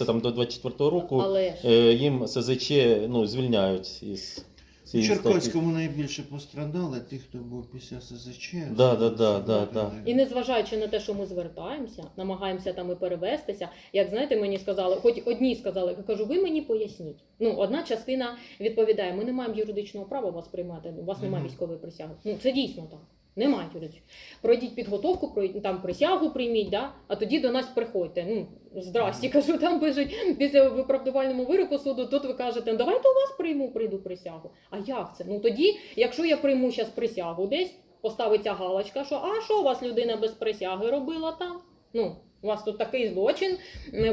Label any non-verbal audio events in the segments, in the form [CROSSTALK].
Це там до 24-го року Але ж е, їм СЗЧ ну, звільняють із У цієї статті. Черкаському найбільше пострадали ті, хто був після СЗЧ. Да, да, да, да, да. І незважаючи на те, що ми звертаємося, намагаємося там і перевестися. Як знаєте, мені сказали, хоч одні сказали, я кажу, ви мені поясніть. Ну, одна частина відповідає: ми не маємо юридичного права вас приймати, у вас немає Мгм. військової присяги. Ну це дійсно так. Немає юридичного. Пройдіть підготовку, пройдіть там присягу прийміть, да? а тоді до нас приходьте. Ну, здрасті, кажу, там пишуть після виправдувальному вироку суду, тут ви кажете, «Ну, давайте у вас прийму, прийду присягу. А як це? Ну тоді, якщо я прийму зараз присягу десь, поставиться галочка, що а що у вас людина без присяги робила там? Ну, у вас тут такий злочин,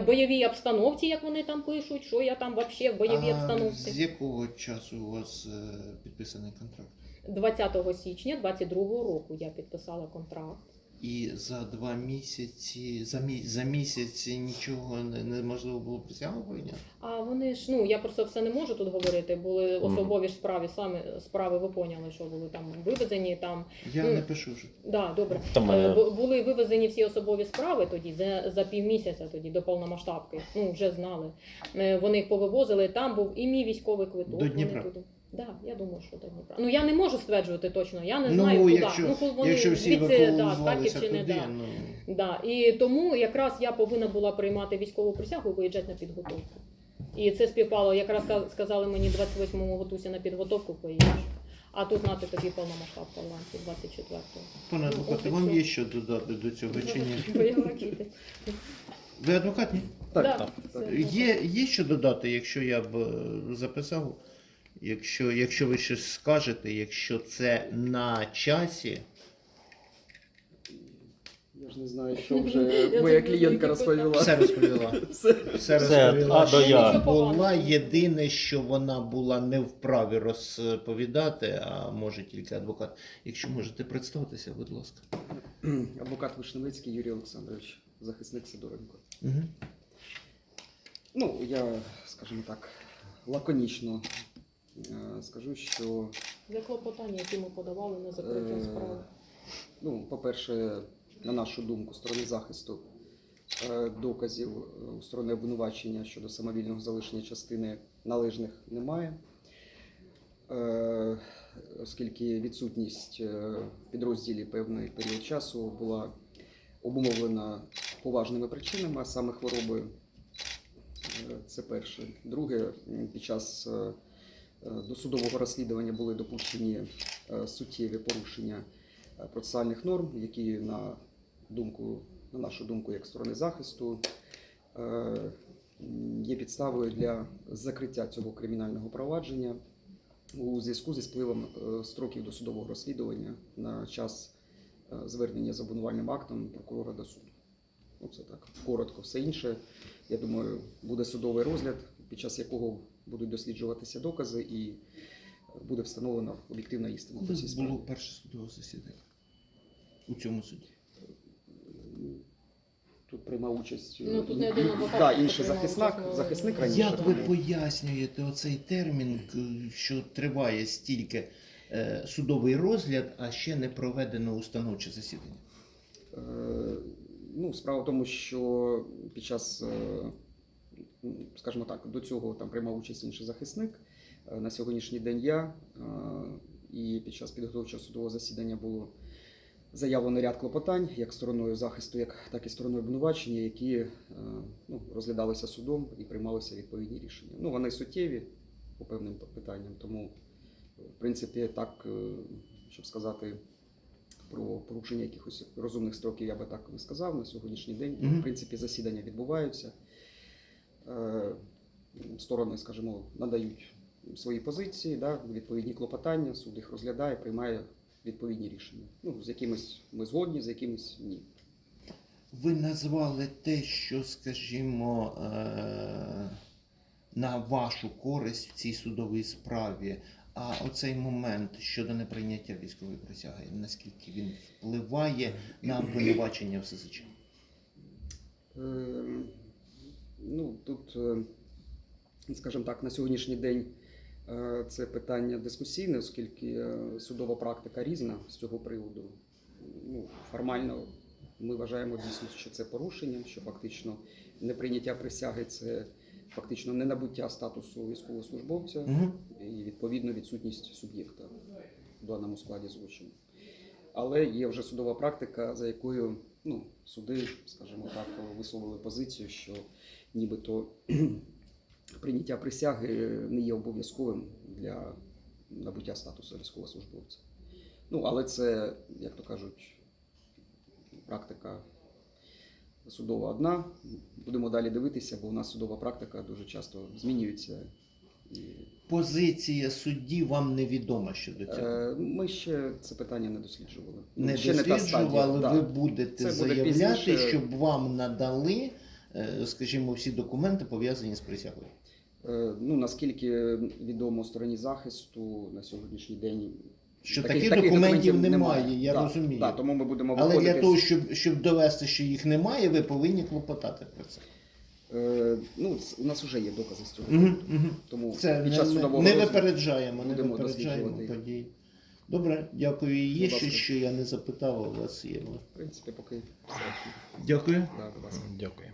бойовій обстановці, як вони там пишуть, що я там взагалі в бойовій а обстановці. з якого часу у вас е, підписаний контракт? 20 січня 22 року я підписала контракт. І за два місяці, за, мі, за місяць нічого не, неможливо було присягу прийняти? А вони ж, ну я просто все не можу тут говорити. Були особові ж справи, саме справи ви поняли, що були там вивезені там. Я Ну, не пишу вже. Да, добре. Там Е, Були вивезені всі особові справи тоді за, за півмісяця тоді до повномасштабки. Ну вже знали. Е, Вони їх повивозили. Там був і мій військовий квиток. До вони Дніпра? туди. Да, я думаю, що до Дніпра. Ну я не можу стверджувати точно. Я не Ну, знаю, куди. якщо- ну, коли вони Якщо всі звідси, да, з Харківщини, туди, да. ну... Да. І тому якраз я повинна була приймати військову присягу і виїжджати на підготовку. І це співпало, якраз сказали мені 28-го готуйся на підготовку, поїдеш. А тут нати тобі повномасштабка вранці 24-го. Пане Ну, адвокате, вам є що додати до цього чи ні? [LAUGHS] Ви адвокат, ні? Да, так, це Є, є що додати, якщо я б е, записав? Якщо, якщо ви щось скажете, якщо це на часі, Я ж не знаю, що вже моя клієнтка розповіла. все розповіла. Все. Все Все, розповіла. а до я. була єдине, що вона була не вправі розповідати, а може тільки адвокат. Якщо можете представитися, будь ласка. Адвокат Вишневицький Юрій Олександрович, захисник Сидоренко. Угу. Ну, я, скажімо так, лаконічно скажу, що, За клопотання, які ми подавали на закриття Е, справи. ну, по-перше, на нашу думку, сторони захисту е, доказів е, у сторони обвинувачення щодо самовільного залишення частини належних немає. Е, Оскільки відсутність е, в підрозділі певний період часу була обумовлена поважними причинами, а саме хворобою. Е, Це перше. Друге, м, під час е, е, досудового розслідування були допущені е, суттєві порушення е, процесуальних норм, які на думку, на нашу думку, як сторони захисту, є підставою для закриття цього кримінального провадження у зв'язку зі спливом строків досудового розслідування на час звернення з обвинувальним актом прокурора до суду. Ну, це так коротко. Все інше, я думаю, буде судовий розгляд, під час якого будуть досліджуватися докази і е, буде встановлена об'єктивна істина по цій справі. Було перше судове засідання у цьому суді. Тут приймав участь Ну, тут не один адвокат, да, інший приймав захисник, участь, ну, захисник раніше. Як ви пояснюєте оцей термін, к- що триває стільки е, судовий розгляд, а ще не проведено установче засідання? Е, Ну, справа в тому, що під час, е, ну, скажімо так, до цього там приймав участь інший захисник. Е, На сьогоднішній день я е, і під час підготовчого судового засідання було заявлено ряд клопотань як стороною захисту, як так і стороною обвинувачення, які е, ну, розглядалися судом і приймалися відповідні рішення. Ну, вони суттєві по певним питанням, тому, в принципі, так, щоб сказати, про порушення якихось розумних строків я би так не сказав на сьогоднішній день. Мгм. В принципі, засідання відбуваються. Е, Сторони, скажімо, надають свої позиції, да, відповідні клопотання, суд їх розглядає, приймає відповідні рішення. Ну, з якимись ми згодні, з якимись ні. Ви назвали те, що, скажімо, е, на вашу користь в цій судовій справі. А оцей момент щодо неприйняття військової присяги, наскільки він впливає на обвинувачення в СЗЧ? Ну, тут, е, скажімо так, на сьогоднішній день е, це питання дискусійне, оскільки е, судова практика різна з цього приводу. Ну, формально ми вважаємо дійсно, що це порушення, що фактично неприйняття присяги це фактично ненабуття статусу військовослужбовця Угу. і відповідно відсутність суб'єкта в даному складі злочину. Але є вже судова практика, за якою ну, суди, скажімо так, висловили позицію, що нібито [CLEARS THROAT] прийняття присяги не є обов'язковим для набуття статусу військовослужбовця. Ну, але це, як то кажуть, практика судова одна. Будемо далі дивитися, бо у нас судова практика дуже часто змінюється. Позиція судді вам невідома щодо цього. Е, Ми ще це питання не досліджували. Ну, не ще не досліджували, да. ви будете Це заявляти, пізніше. щоб вам надали, е, скажімо, всі документи пов'язані з присягою. Е, Ну наскільки відомо стороні захисту на сьогоднішній день. Що таких- таких, таких документів документів немає, немає. я Да, розумію. Да, тому ми будемо Але виходити. для того, щоб, щоб довести, що їх немає, ви повинні клопотати про це. Е, ну, у нас вже є докази з цього. Угу, угу. Тому Це під не, час не, судового не розгляду випереджаємо, не будемо випереджаємо досліджувати. Добре, дякую. Є Будь ласка. що я не запитав, а у вас є. в принципі поки все. Дякую. Да, будь ласка. Дякую.